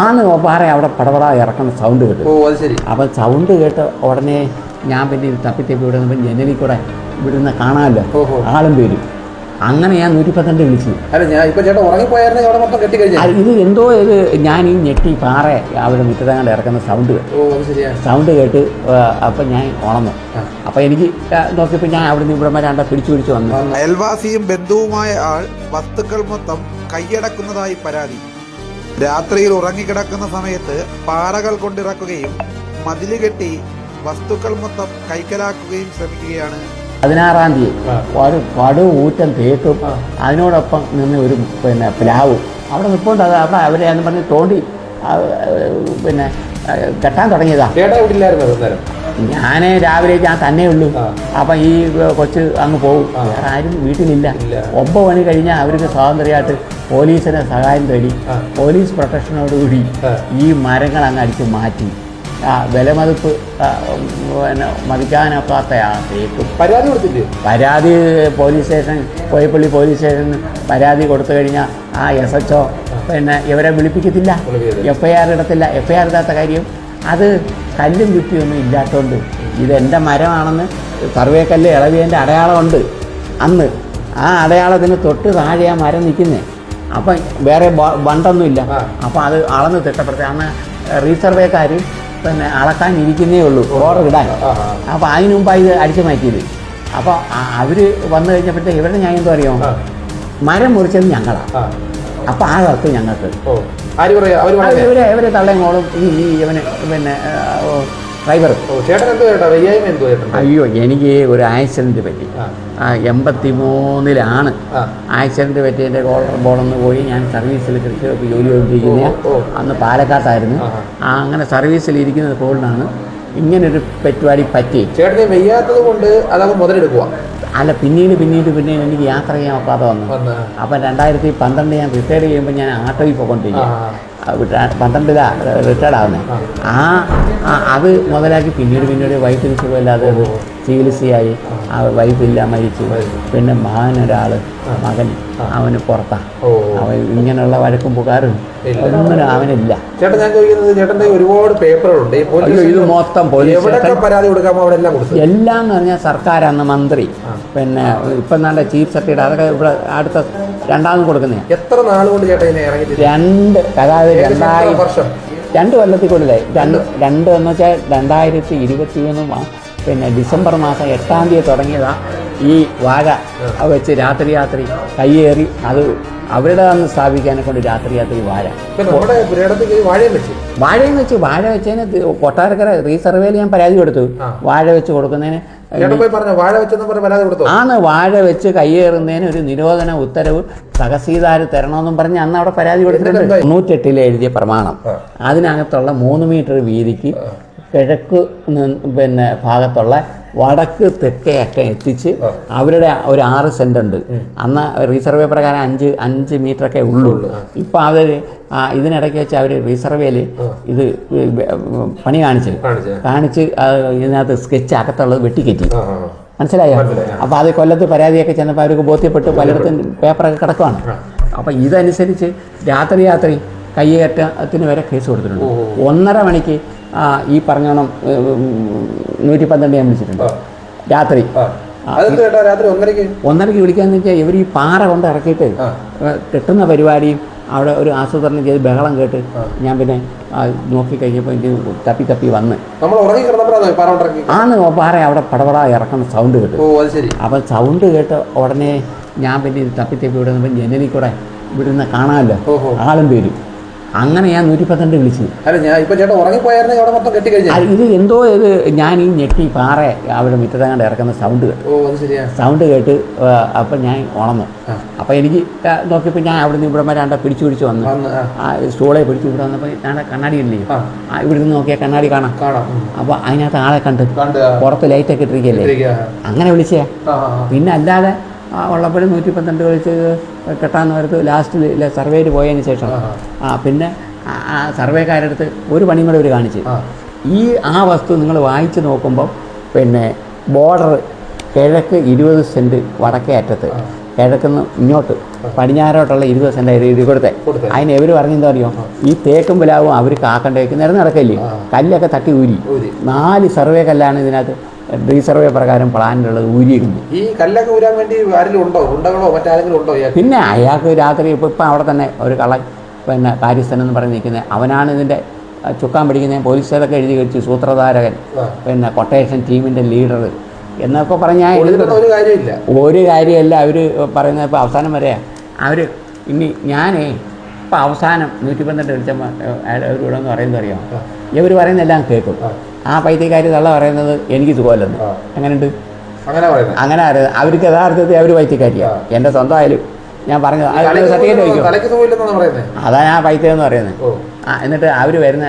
ആണ് പാറ അവിടെ പടപട ഇറക്കുന്ന സൗണ്ട് കേട്ടു. ഓ അത് ശരി. അപ്പം സൗണ്ട് കേട്ട് ഉടനെ ഞാൻ പിന്നെ തപ്പി തപ്പി ഇവിടെ നിന്ന് ജനലിൽ കൂടെ ഇവിടുന്ന് കാണാമല്ലോ. ഓഹോ. ആളും പേരും. അങ്ങനെ ഞാൻ നൂറ്റി പന്ത്രണ്ട് വിളിച്ചു. അല്ല ഞാൻ ഇപ്പൊ ചേട്ടൻ ഉറങ്ങിപ്പോയായിരുന്നെങ്കിൽ അവിടെ മൊത്തം കെട്ടിക്കഴിഞ്ഞാ. അത് ഇത് എന്തോ ഇത് ഞാൻ ഈ ഞെട്ടി പാറ അവിടെ മുറ്റത്തങ്ങാണ്ട് ഇറക്കുന്ന സൗണ്ട് സൗണ്ട് കേട്ട് അപ്പം ഞാൻ ഉണന്നു. അപ്പം എനിക്ക് നോക്കിയപ്പോൾ ഞാൻ അവിടെ നിന്ന് ഇവിടെ വരാണ്ട പിടിച്ചു പിടിച്ചു വന്നു വന്നു. അയൽവാസിയും ബന്ധുവുമായ ആൾ വസ്തുക്കൾ മൊത്തം കൈയടക്കുന്നതായി പരാതി. രാത്രിയിൽ ഉറങ്ങിക്കിടക്കുന്ന സമയത്ത് പാറകൾ കൊണ്ടിറക്കുകയും മതിൽ കെട്ടി വസ്തുക്കൾ മൊത്തം കൈക്കലാക്കുകയും ശ്രമിക്കുകയാണ്. പതിനാറാം തീയതി. പടു ഊറ്റം തേക്കും. അതിനോടൊപ്പം നിന്ന് ഒരു പിന്നെ പ്ലാവ്. അവിടെ നിൽപ്പുണ്ട് അത് അവിടെ അവരെ എന്ന് പറഞ്ഞ് തോണ്ടി പിന്നെ കെട്ടാൻ തുടങ്ങിയതാ. ഞാൻ രാവിലെ ഞാൻ തന്നെ ഉള്ളൂ. അപ്പം ഈ കൊച്ച് അങ്ങ് പോകും വേറെ ആരും വീട്ടിലില്ല. ഒമ്പത് മണി കഴിഞ്ഞാൽ അവർക്ക് സ്വാതന്ത്ര്യമായിട്ട് പോലീസിനെ സഹായം തേടി പോലീസ് പ്രൊട്ടക്ഷനോട് കൂടി ഈ മരങ്ങൾ അങ്ങ് അടിച്ച് മാറ്റി. ആ വിലമതിപ്പ് പിന്നെ മതിക്കാനൊക്കാത്ത ആ തേക്കും പരാതി കൊടുത്തില്ലേ? പരാതി പോലീസ് സ്റ്റേഷൻ കോയപ്പള്ളി പോലീസ് സ്റ്റേഷനിൽ പരാതി കൊടുത്തു കഴിഞ്ഞാൽ ആ എസ് എച്ച് ഒ പിന്നെ ഇവരെ വിളിപ്പിക്കത്തില്ല. വിളിപ്പിക്കത്തില്ല. എഫ് ഐ ആർ ഇടത്തില്ല. എഫ് ഐ ആർ ഇടാത്ത കാര്യം അത് കല്ലും കുറ്റിയൊന്നും ഇല്ലാത്തതുകൊണ്ട് ഇതെന്റെ മരമാണെന്ന് സർവേ കല്ല് ഇളവിയതിന്റെ അടയാളമുണ്ട്. അന്ന് ആ അടയാളത്തിന് തൊട്ട് താഴെ ആ മരം നിൽക്കുന്നത് അപ്പം വേറെ ബണ്ടൊന്നുമില്ല. അപ്പം അത് അളന്ന് തിട്ടപ്പെടുത്തി അന്ന് റീസർവേക്കാർ പിന്നെ അളക്കാൻ ഇരിക്കുന്നേ ഉള്ളൂ ഓർഡർ ഇടാൻ. അപ്പോൾ അതിനു മുമ്പാണ് ഇത് അടിച്ചു മാറ്റിയത്. അപ്പോൾ അവർ വന്നു കഴിഞ്ഞപ്പോഴത്തേക്ക് ഇവരുടെ ഞാൻ എന്തോ അറിയാമോ? മരം മുറിച്ചത് ഞങ്ങളാണ് ആ അപ്പോൾ ആ വസ്തു ഞങ്ങൾക്ക് ആര് പറയാ? അവർ അത് പറയാ? ഇവരെ ഇവരെ തള്ളയും ഈ ഈ ഇവന് പിന്നെ ഡ്രൈവർ ഓ ചേട്ടൻ എന്തോ ചേട്ടാ വയ്യായ്മ എന്തോ ചേട്ടൻ അയ്യോ എനിക്ക് ഒരു ആക്സിഡന്റ് പറ്റി. ആ. എൺപത്തി മൂന്നിലാണ് ആക്സിഡന്റ് പറ്റിയതിന്റെ കോളർ ബോളൊന്ന് പോയി ഞാൻ സർവീസിൽ കൃഷി ജോലി ചെയ്തിരിക്കുന്ന. അന്ന് പാലക്കാട്ടായിരുന്നു. ആ അങ്ങനെ സർവീസിൽ ഇരിക്കുന്നത് കോളിനാണ്. ഇങ്ങനൊരു പരിപാടി പറ്റി. ചേട്ടനെ വയ്യാത്തത് കൊണ്ട് അതങ്ങ് മുതലെടുക്കുക അല്ല പിന്നീട് പിന്നീട് പിന്നീട് എനിക്ക് യാത്ര ചെയ്യാൻ ഒക്കാതെ വന്നു. അപ്പം രണ്ടായിരത്തി പന്ത്രണ്ട് ഞാൻ റിട്ടയർ ചെയ്യുമ്പോൾ ഞാൻ ആട്ടോയിൽ ആ പോയിക്കൊണ്ടിരിക്കുക പന്ത്രണ്ടിലാണ് റിട്ടയർഡ് ആവുന്നത് ആ. അത് മുതലാക്കി പിന്നീട് പിന്നീട് വൈറ്റ് സുഖമില്ലാതെ ചികിത്സയായി ആ വൈഫില്ല മരിച്ചു. പിന്നെ മഹാനൊരാൾ മകൻ അവന് പുറത്താണ് അവൻ ഇങ്ങനെയുള്ള വഴക്കും പുകാരും ഒന്നും അവനില്ല. ചേട്ടൻ ഞാൻ ചോദിക്കുന്നത് ചേട്ടന്റെ ഒരുപാട് പേപ്പറുകളുണ്ട്. ഈ ഇത് മൊത്തം പോലീസ് പരാതി കൊടുക്കാമോ അവിടെ എല്ലാം കൊടുത്തു. എല്ലാം എന്ന് പറഞ്ഞാൽ സർക്കാർ അന്ന് മന്ത്രി പിന്നെ ഇപ്പം നല്ല ചീഫ് സെക്രട്ടറി അതൊക്കെ ഇവിടെ അടുത്ത രണ്ടാമത് കൊടുക്കുന്നത് എത്ര നാൾ കൊണ്ട് ചേട്ടൻ ഇറങ്ങിയിട്ട്? രണ്ട് അതായത് രണ്ടായിരം വർഷം? രണ്ട് കൊല്ലത്തിൽ കൂടുതലായി. രണ്ട് രണ്ട് എന്ന് വെച്ചാൽ രണ്ടായിരത്തി ഇരുപത്തി മൂന്ന് പിന്നെ ഡിസംബർ മാസം എട്ടാം തീയതി തുടങ്ങിയതാ ഈ വാഴ വെച്ച് രാത്രി രാത്രി കയ്യേറി അത് അവരുടെ അന്ന് സ്ഥാപിക്കാനെ കൊണ്ട് രാത്രി രാത്രി വാഴ. വാഴയും വെച്ച്. വാഴ വെച്ചതിന് കൊട്ടാരക്കര റീസർവേയിൽ ഞാൻ പരാതി കൊടുത്തു. വാഴ വെച്ച് കൊടുക്കുന്നതിന് ആണ് വാഴ വെച്ച് കയ്യേറുന്നതിന് ഒരു നിരോധന ഉത്തരവ് തഹസീൽദാർ തരണമെന്നും പറഞ്ഞ് അന്ന് അവിടെ പരാതി കൊടുത്തിട്ടുണ്ട്. തൊണ്ണൂറ്റെട്ടിലെ തൊണ്ണൂറ്റെട്ടിൽ എഴുതിയ പ്രമാണം. അതിനകത്തുള്ള മൂന്ന് മീറ്റർ വീതിക്ക് കിഴക്ക് പിന്നെ ഭാഗത്തുള്ള വടക്ക് തെക്കേ ഒക്കെ എത്തിച്ച് അവരുടെ ഒരു ആറ് സെന്റ് ഉണ്ട്. അന്ന് റീസർവേ പ്രകാരം അഞ്ച് അഞ്ച് മീറ്റർ ഒക്കെ ഉള്ളൂ. ഇപ്പൊ അവർ ഇതിനിടയ്ക്ക് വെച്ച് അവർ റീസർവേയിൽ ഇത് പണി കാണിച്ച് കാണിച്ചേ ഇതിനകത്ത് സ്കെച്ച് അകത്തുള്ളത് വെട്ടിക്കറ്റി മനസ്സിലായോ? അപ്പൊ അപ്പോൾ അത് കൊല്ലത്ത് പരാതിയൊക്കെ ചെന്നപ്പോൾ അവർക്ക് ബോധ്യപ്പെട്ട്. പലയിടത്തും പേപ്പറൊക്കെ കിടക്കുവാണ്. അപ്പോൾ ഇതനുസരിച്ച് രാത്രി രാത്രി കയ്യേറ്റത്തിന് വരെ കേസ് കൊടുത്തിട്ടുണ്ട്. ഒന്നര മണിക്ക് ആ, ഈ പറഞ്ഞോണം നൂറ്റി പന്ത്രണ്ട് ഞാൻ വിളിച്ചിട്ടുണ്ട്. രാത്രി. ഒന്നരക്ക് ഒന്നരയ്ക്ക്? വിളിക്കാന്ന് വെച്ചാൽ ഇവർ ഈ പാറ കൊണ്ട് ഇറക്കിയിട്ട് കിട്ടുന്ന പരിപാടിയും അവിടെ ഒരു ആസൂത്രണം ചെയ്ത് ബഹളം കേട്ട് ഞാൻ പിന്നെ നോക്കി കഴിഞ്ഞപ്പോൾ എനിക്ക് തപ്പി തപ്പി വന്ന്. ആണ് പാറ അവിടെ പടപട ഇറക്കുന്ന സൗണ്ട് കേട്ടു. അപ്പൊ സൗണ്ട് കേട്ട് ഉടനെ ഞാൻ പിന്നെ തപ്പി തപ്പി ഇവിടെ ജനലിൽ കൂടെ ഇവിടുന്ന് കാണാമല്ലോ. ആളും പേരും. അങ്ങനെ ഞാൻ നൂറ്റി പന്ത്രണ്ട് വിളിച്ചു. അല്ല ഞാൻ ഇപ്പൊ ചേട്ടൻ അവിടെ മൊത്തം അത് ഇത് എന്തോ ഇത് ഞാൻ ഈ ഞെട്ടി പാറ അവിടെ മുറ്റത്തങ്ങാണ്ട് ഇറക്കുന്ന സൗണ്ട് കേട്ടു. ഓ അത് ശരിയാ. സൗണ്ട് കേട്ട് അപ്പം ഞാൻ ഉണന്നു. അപ്പം എനിക്ക് നോക്കിയപ്പോൾ ഞാൻ അവിടെ നിന്ന് ഇവിടെ വരാണ്ട പിടിച്ചു പിടിച്ച് വന്നു. സ്റ്റൂളെ പിടിച്ച് ഇവിടെ വന്നപ്പോൾ ഞാൻ കണ്ണാടി ഇല്ലേ ഇവിടെ നിന്ന് നോക്കിയാൽ കണ്ണാടി കാണാം. അപ്പോൾ അതിനകത്ത് ആളെ കണ്ട്. പുറത്ത് ലൈറ്റൊക്കെ ഇട്ടിരിക്കല്ലേ. അങ്ങനെ വിളിച്ചേ. പിന്നെ അല്ലാതെ ഉള്ളപ്പോഴും നൂറ്റി പന്ത്രണ്ട് കളിച്ച് കെട്ടാൻ വരത്ത് ലാസ്റ്റിൽ സർവേയിൽ പോയതിന് ശേഷം. ആ, പിന്നെ ആ, സർവേക്കാരടുത്ത് ഒരു പണിയും കൂടെ ഇവർ കാണിച്ച് ഈ ആ വസ്തു നിങ്ങൾ വായിച്ച് നോക്കുമ്പോൾ പിന്നെ ബോർഡർ കിഴക്ക് ഇരുപത് സെന്റ് വടക്കേ അറ്റത്ത്. കിഴക്കുന്ന് ഇങ്ങോട്ട് പടിഞ്ഞാറോട്ടുള്ള ഇരുപത് സെന്റ് ഇത് കൊടുത്തെ. അതിന് ഇവർ പറഞ്ഞെന്താ അറിയോ? ഈ തേക്കും വിലാവും അവർ കാക്കണ്ടേക്ക് നിരന്ന് നടക്കില്ലേ? കല്ലൊക്കെ തട്ടി ഊരി. നാല് സർവേ കല്ലാണ് ഇതിനകത്ത്. റീസർവേ പ്രകാരം പ്ലാനിലുള്ളത് ഊരിയിരുന്നു ഈ കല്ലൊക്കെ ഊരാൻ വേണ്ടി ആരെങ്കിലും ഉണ്ടോ? ഉണ്ടകളോ മറ്റാരെങ്കിലും ഉണ്ടോ പിന്നെ അയാൾക്ക് രാത്രി ഇപ്പോൾ ഇപ്പം അവിടെ തന്നെ ഒരു കള്ള പിന്നെ കാര്യസ്ഥൻ എന്ന് പറഞ്ഞ് നിൽക്കുന്നത്. അവനാണ് ഇതിന്റെ ചുക്കാൻ പിടിക്കുന്നത്. പോലീസുകാരൊക്കെ എഴുതി കഴിച്ചു സൂത്രധാരകൻ. പിന്നെ കൊട്ടേഷൻ ടീമിന്റെ ലീഡർ എന്നൊക്കെ പറഞ്ഞാൽ ഒരു കാര്യമല്ല. അവർ പറയുന്നത് ഇപ്പോൾ അവസാനം വരെയാണ് അവർ ഇനി ഞാനേ ഇപ്പം അവസാനം നൂറ്റി പന്ത്രണ്ട് വിളിച്ചപ്പോൾ അവരോട് എന്ന് പറയുന്നത് അറിയാം? ഇവർ പറയുന്ന എല്ലാം കേൾക്കും. ആ. ആ പൈത്യക്കാർ തള്ള പറയുന്നത് എനിക്ക് സുഖമല്ലെന്ന്. അങ്ങനെയുണ്ട് അങ്ങനെ അങ്ങനെ അറിയാം അവർക്ക് യഥാർത്ഥത്തിൽ അവർ പൈത്യക്കാരിയാണ് ആ. എന്റെ സ്വന്തമായാലും ഞാൻ പറഞ്ഞത് സർട്ടിഫിക്കറ്റ് സുഖമില്ലെന്ന് വയ്ക്കും തലയ്ക്ക് സുഖമില്ലെന്നാണ് പറയുന്നത്. അതാ ഞാൻ പൈത്യം എന്ന് പറയുന്നത് ആ എന്നിട്ട് അവർ വരുന്ന